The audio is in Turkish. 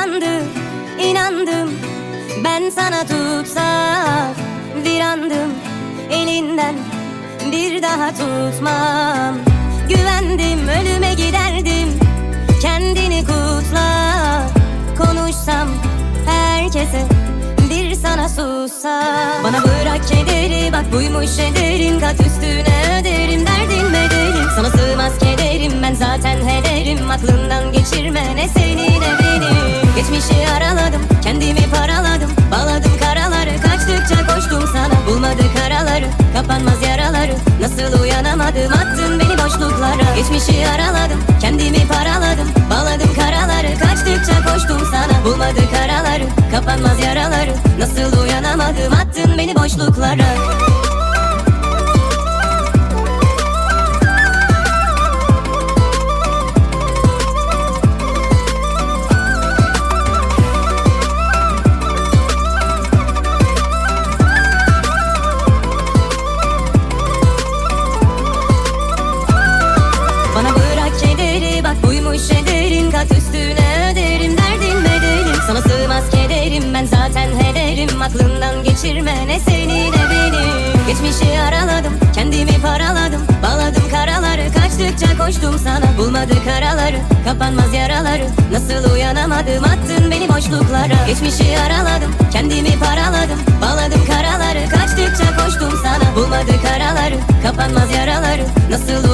sandı inandım. Ben sana tutsak bir andım elinden bir daha tutmam. Güvendim ölüme giderdim. Kendini kutla. Konuşsam herkese bir sana sussam Bana bırak kederi bak buymuş ederim. Kat üstüne öderim derdin bedelim Sana sığmaz kederim ben zaten hederim. Aklından geçirme ne seni Geçmişi araladım kendimi paraladım. Bağladım karaları kaçtıkça koştum sana. Bulmadık araları kapanmaz yaraları. Nasıl uyanamadım attın beni boşluklara. Geçmişi araladım kendimi paraladım. Bağladım karaları kaçtıkça koştum sana. Bulmadık araları kapanmaz yaraları. Nasıl uyanamadım attın beni boşluklara buymuş ederin Kat üstüne öderim derdin bedelim Sana sığmaz kederim. Ben zaten hederim Aklından geçirme ne seni ne benim Geçmişi araladım kendimi paraladım. Bağladım karaları kaçtıkça koştum sana. Bulmadık araları kapanmaz yaraları. Nasıl uyanamadım attın beni boşluklara. Geçmişi araladım kendimi paraladım. Bağladım karaları kaçtıkça koştum sana. Bulmadık araları kapanmaz yaraları. Nasıl